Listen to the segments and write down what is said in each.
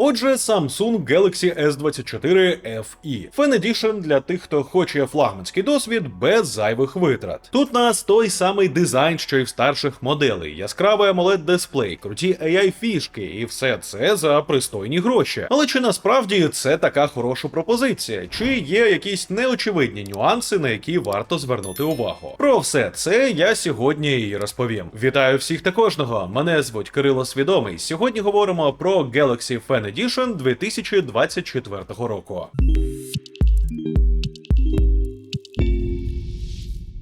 Отже, Samsung Galaxy S24 FE. Fan Edition для тих, хто хоче флагманський досвід без зайвих витрат. Тут нас той самий дизайн, що й в старших моделей, яскравий amoled дисплей, круті AI фішки, і все це за пристойні гроші. Але чи насправді це така хороша пропозиція? Чи є якісь неочевидні нюанси, на які варто звернути увагу? Про все це я сьогодні і розповім. Вітаю всіх та кожного. Мене звуть Кирило Свідомий. Сьогодні говоримо про Galaxy Fan Edition 2024 року.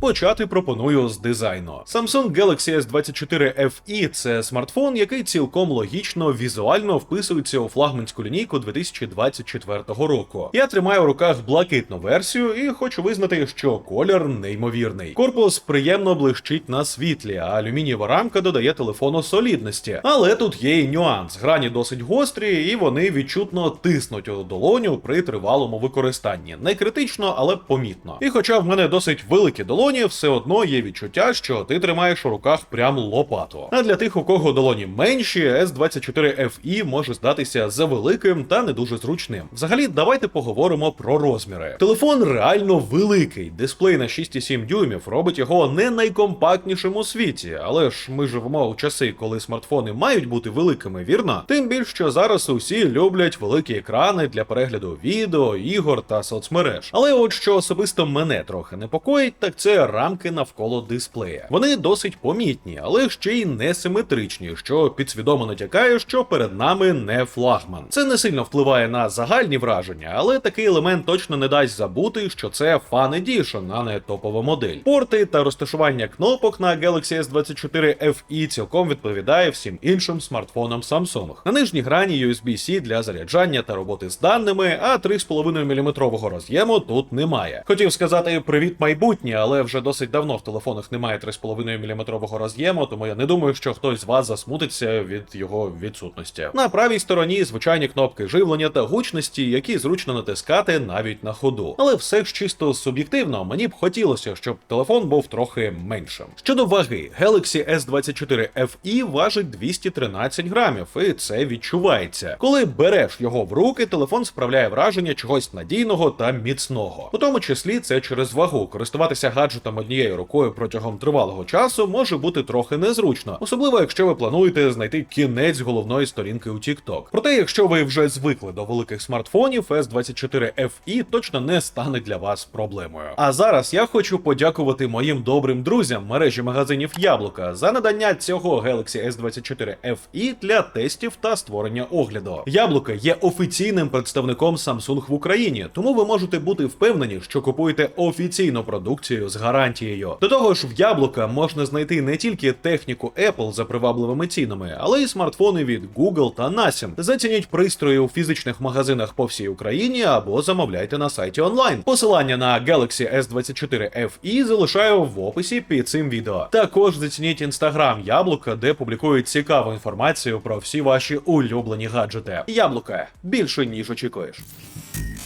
Почати пропоную з дизайну. Samsung Galaxy S24 FE – це смартфон, який цілком логічно візуально вписується у флагманську лінійку 2024 року. Я тримаю в руках блакитну версію і хочу визнати, що колір неймовірний. Корпус приємно блищить на світлі, а алюмінієва рамка додає телефону солідності. Але тут є і нюанс. Грані досить гострі, і вони відчутно тиснуть у долоню при тривалому використанні. Не критично, але помітно. І хоча в мене досить великі долоні, все одно є відчуття, що ти тримаєш у руках прям лопату. А для тих, у кого долоні менші, S24 FE може здатися завеликим та не дуже зручним. Взагалі, давайте поговоримо про розміри. Телефон реально великий. Дисплей на 6,7 дюймів робить його не найкомпактнішим у світі, але ж ми живемо у часи, коли смартфони мають бути великими, вірно? Тим більше, що зараз усі люблять великі екрани для перегляду відео, ігор та соцмереж. Але от що особисто мене трохи непокоїть, так це рамки навколо дисплея. Вони досить помітні, але ще й несиметричні, що підсвідомо натякає, що перед нами не флагман. Це не сильно впливає на загальні враження, але такий елемент точно не дасть забути, що це Fan Edition, а не топова модель. Порти та розташування кнопок на Galaxy S24 FE цілком відповідає всім іншим смартфонам Samsung. На нижній грані USB-C для заряджання та роботи з даними, а 3,5 мм роз'єму тут немає. Хотів сказати привіт майбутнє, але вже досить давно в телефонах немає 3,5 мм роз'єму, тому я не думаю, що хтось з вас засмутиться від його відсутності. На правій стороні звичайні кнопки живлення та гучності, які зручно натискати навіть на ходу. Але все ж чисто суб'єктивно, мені б хотілося, щоб телефон був трохи меншим. Щодо ваги, Galaxy S24 FE важить 213 грамів, і це відчувається. Коли береш його в руки, телефон справляє враження чогось надійного та міцного. У тому числі це через вагу. Користуватися гаджетом однією рукою протягом тривалого часу може бути трохи незручно, особливо якщо ви плануєте знайти кінець головної сторінки у TikTok. Проте, якщо ви вже звикли до великих смартфонів, S24 FE точно не стане для вас проблемою. А зараз я хочу подякувати моїм добрим друзям мережі магазинів Яблука за надання цього Galaxy S24 FE для тестів та створення огляду. Яблука є офіційним представником Samsung в Україні, тому ви можете бути впевнені, що купуєте офіційну продукцію з гарантією. До того ж, в яблука можна знайти не тільки техніку Apple за привабливими цінами, але й смартфони від Google та Nassim. Зацініть пристрої у фізичних магазинах по всій Україні або замовляйте на сайті онлайн. Посилання на Galaxy S24 FE залишаю в описі під цим відео. Також зацініть інстаграм Яблука, де публікують цікаву інформацію про всі ваші улюблені гаджети. Яблука більше ніж очікуєш.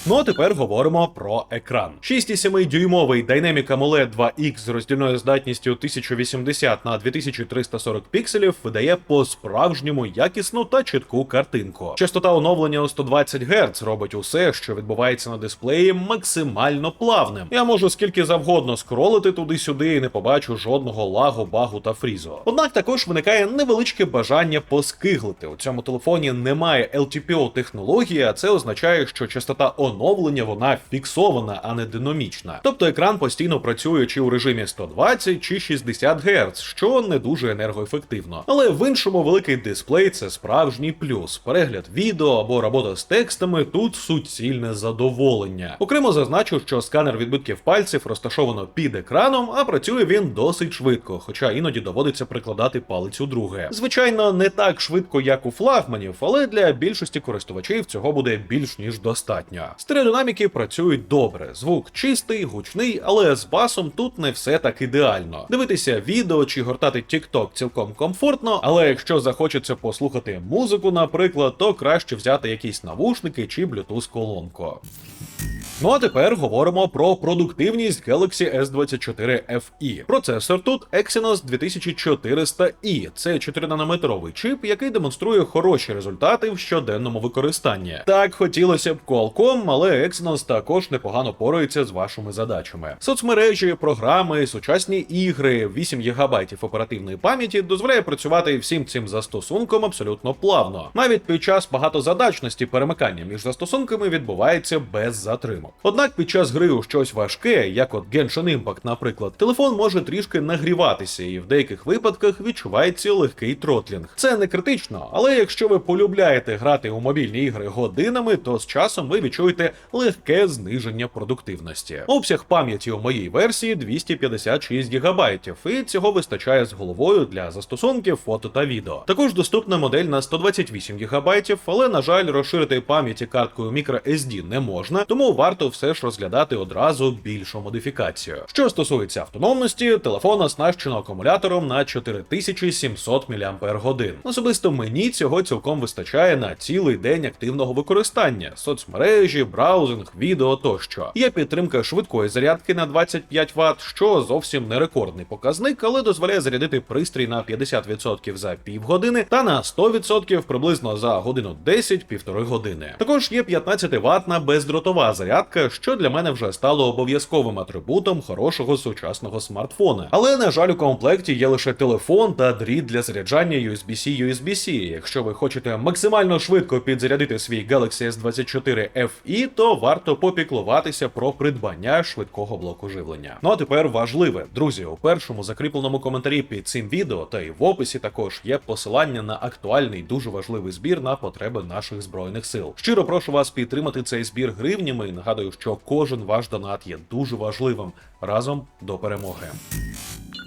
Ну а тепер говоримо про екран. 6,7 дюймовий Dynamic AMOLED 2X з роздільною здатністю 1080 на 2340 пікселів видає по-справжньому якісну та чітку картинку. Частота оновлення у 120 Гц робить усе, що відбувається на дисплеї, максимально плавним. Я можу скільки завгодно скролити туди-сюди і не побачу жодного лагу, багу та фрізу. Однак також виникає невеличке бажання поскиглити. У цьому телефоні немає LTPO технології, а це означає, що частота оновлення вона фіксована, а не динамічна. Тобто екран постійно працює чи у режимі 120 чи 60 Гц, що не дуже енергоефективно. Але в іншому великий дисплей це справжній плюс. Перегляд відео або робота з текстами тут суцільне задоволення. Окремо зазначу, що сканер відбитків пальців розташовано під екраном, а працює він досить швидко, хоча іноді доводиться прикладати палець у друге. Звичайно, не так швидко, як у флагманів, але для більшості користувачів цього буде більш ніж достатньо. Стереодинаміки працюють добре, звук чистий, гучний, але з басом тут не все так ідеально. Дивитися відео чи гортати TikTok цілком комфортно, але якщо захочеться послухати музику, наприклад, то краще взяти якісь навушники чи Bluetooth колонку. Ну а тепер говоримо про продуктивність Galaxy S24 FE. Процесор тут Exynos 2400i. Це 4-нанометровий чип, який демонструє хороші результати в щоденному використанні. Так хотілося б Qualcomm, але Exynos також непогано порається з вашими задачами. Соцмережі, програми, сучасні ігри, 8 ГБ оперативної пам'яті дозволяє працювати всім цим застосунком абсолютно плавно. Навіть під час багатозадачності перемикання між застосунками відбувається без затримок. Однак під час гри у щось важке, як от Genshin Impact, наприклад, телефон може трішки нагріватися, і в деяких випадках відчувається легкий тротлінг. Це не критично, але якщо ви полюбляєте грати у мобільні ігри годинами, то з часом ви відчуєте легке зниження продуктивності. Обсяг пам'яті у моїй версії 256 ГБ, і цього вистачає з головою для застосунків фото та відео. Також доступна модель на 128 ГБ, але на жаль, розширити пам'яті карткою microSD не можна, тому варто все ж розглядати одразу більшу модифікацію. Що стосується автономності, телефон оснащено акумулятором на 4700 мАч. Особисто мені цього цілком вистачає на цілий день активного використання: соцмережі, браузинг, відео тощо. Є підтримка швидкої зарядки на 25 Вт, що зовсім не рекордний показник, але дозволяє зарядити пристрій на 50% за півгодини та на 100% приблизно за годину 10-1,5 години. Також є 15 ватна бездротова зарядка, що для мене вже стало обов'язковим атрибутом хорошого сучасного смартфона. Але на жаль, у комплекті є лише телефон та дріт для заряджання USB-C USB-C. Якщо ви хочете максимально швидко підзарядити свій Galaxy S24 FE, то варто попіклуватися про придбання швидкого блоку живлення. Ну а тепер важливе, друзі, у першому закріпленому коментарі під цим відео та й в описі також є посилання на актуальний дуже важливий збір на потреби наших збройних сил. Щиро прошу вас підтримати цей збір гривнями нагадую, що кожен ваш донат є дуже важливим разом до перемоги.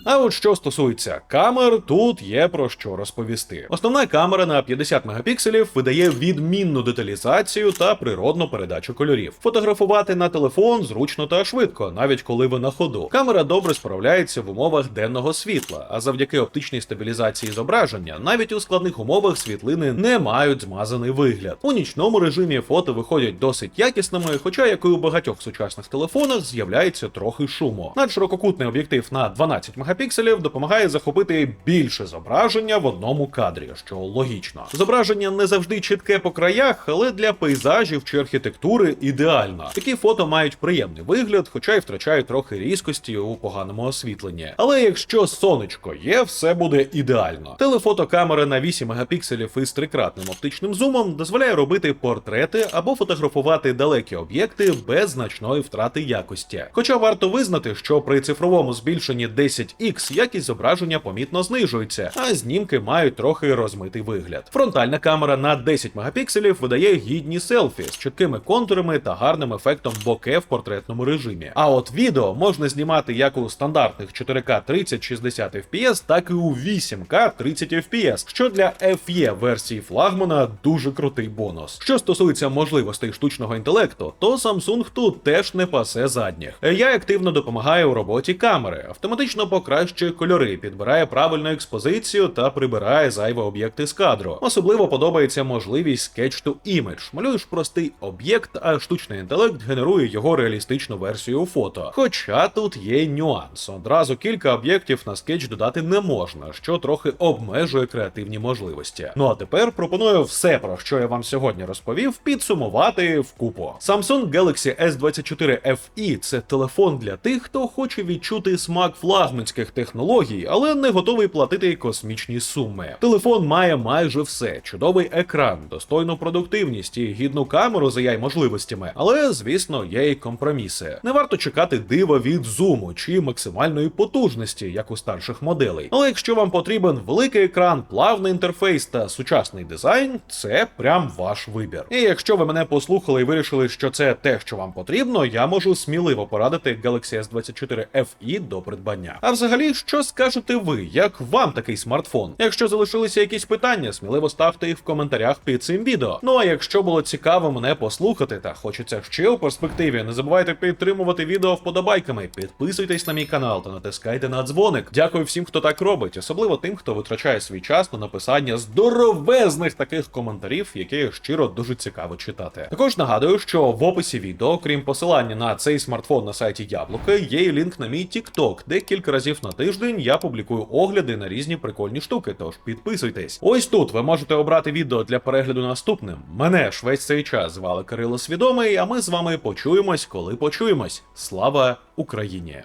А от що стосується камер, тут є про що розповісти. Основна камера на 50 мегапікселів видає відмінну деталізацію та природну передачу кольорів. Фотографувати на телефон зручно та швидко, навіть коли ви на ходу. Камера добре справляється в умовах денного світла, а завдяки оптичній стабілізації зображення, навіть у складних умовах світлини не мають змазаний вигляд. У нічному режимі фото виходять досить якісними, хоча як і у багатьох сучасних телефонах з'являється трохи шуму. Надширококутний об'єктив на 12 мегапікселів мегапікселів допомагає захопити більше зображення в одному кадрі, що логічно. Зображення не завжди чітке по краях, але для пейзажів чи архітектури ідеально. Такі фото мають приємний вигляд, хоча й втрачають трохи різкості у поганому освітленні. Але якщо сонечко є, все буде ідеально. Телефотокамера на 8 мегапікселів із трикратним оптичним зумом дозволяє робити портрети або фотографувати далекі об'єкти без значної втрати якості. Хоча варто визнати, що при цифровому збільшенні 10 X якість зображення помітно знижується, а знімки мають трохи розмитий вигляд. Фронтальна камера на 10 мегапікселів видає гідні селфі з чіткими контурами та гарним ефектом боке в портретному режимі. А от відео можна знімати як у стандартних 4К 30-60 FPS, так і у 8К 30 FPS, що для FE версії флагмана дуже крутий бонус. Що стосується можливостей штучного інтелекту, то Samsung тут теж не пасе задніх. Я активно допомагаю у роботі камери, автоматично покращує кольори, підбирає правильну експозицію та прибирає зайві об'єкти з кадру. Особливо подобається можливість Sketch to Image. Малюєш простий об'єкт, а штучний інтелект генерує його реалістичну версію у фото. Хоча тут є нюанс. Одразу кілька об'єктів на скетч додати не можна, що трохи обмежує креативні можливості. Ну а тепер пропоную все, про що я вам сьогодні розповів, підсумувати вкупу. Samsung Galaxy S24 FE – це телефон для тих, хто хоче відчути смак флагманських технологій, але не готовий платити космічні суми. Телефон має майже все: чудовий екран, достойну продуктивність і гідну камеру за яй можливостями. Але, звісно, є й компроміси. Не варто чекати дива від зуму чи максимальної потужності, як у старших моделей. Але якщо вам потрібен великий екран, плавний інтерфейс та сучасний дизайн, це прям ваш вибір. І якщо ви мене послухали і вирішили, що це те, що вам потрібно, я можу сміливо порадити Galaxy S24 FE до придбання. А взагалі. Взагалі, що скажете ви? Як вам такий смартфон? Якщо залишилися якісь питання, сміливо ставте їх в коментарях під цим відео. Ну а якщо було цікаво мене послухати та хочеться ще у перспективі, не забувайте підтримувати відео вподобайками, підписуйтесь на мій канал та натискайте на дзвоник. Дякую всім, хто так робить, особливо тим, хто витрачає свій час на написання здоровезних таких коментарів, які щиро дуже цікаво читати. Також нагадую, що в описі відео, крім посилання на цей смартфон на сайті Яблуки, є і лінк на мій TikTok, де кілька разів на тиждень я публікую огляди на різні прикольні штуки. Тож підписуйтесь. Ось тут ви можете обрати відео для перегляду наступним. Мене ж весь цей час звали Кирило Свідомий, а ми з вами почуємось, коли почуємось. Слава Україні!